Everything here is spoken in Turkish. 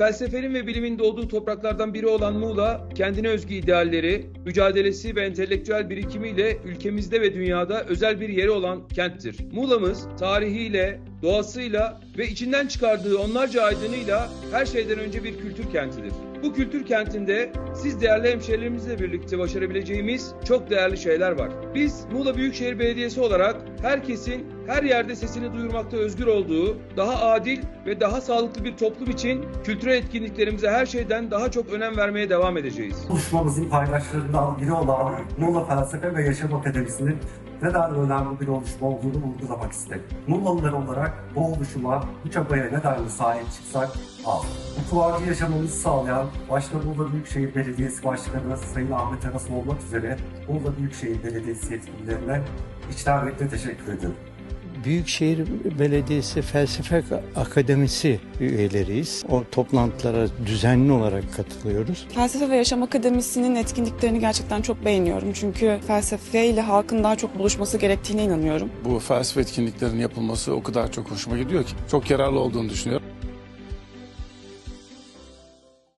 Felsefenin ve bilimin doğduğu topraklardan biri olan Muğla, kendine özgü idealleri, mücadelesi ve entelektüel birikimiyle ülkemizde ve dünyada özel bir yeri olan kenttir. Muğla'mız tarihiyle, doğasıyla ve içinden çıkardığı onlarca aydınıyla her şeyden önce bir kültür kentidir. Bu kültür kentinde siz değerli hemşehrilerimizle birlikte başarabileceğimiz çok değerli şeyler var. Biz Muğla Büyükşehir Belediyesi olarak herkesin her yerde sesini duyurmakta özgür olduğu, daha adil ve daha sağlıklı bir toplum için kültürel etkinliklerimize her şeyden daha çok önem vermeye devam edeceğiz. Buluşmamızın paydaşlarından biri olan Muğla Felsefe ve Yaşam Akademisi'nin neden önemli bir oluşum olduğunu vurgulamak istedim. Muğlalılar olarak bu oluşuma, bu çabaya nedenle sahip çıksak az. Bu kıvancı yaşamamızı sağlayan başta Muğla Büyükşehir Belediyesi Başkanı Sayın Ahmet Aras olmak üzere Muğla Büyükşehir Belediyesi yetkililerine içtenlikle teşekkür ederim. Büyükşehir Belediyesi Felsefe Akademisi üyeleriyiz. O toplantılara düzenli olarak katılıyoruz. Felsefe ve Yaşam Akademisi'nin etkinliklerini gerçekten çok beğeniyorum. Çünkü felsefe ile halkın daha çok buluşması gerektiğine inanıyorum. Bu felsefe etkinliklerinin yapılması o kadar çok hoşuma gidiyor ki çok yararlı olduğunu düşünüyorum.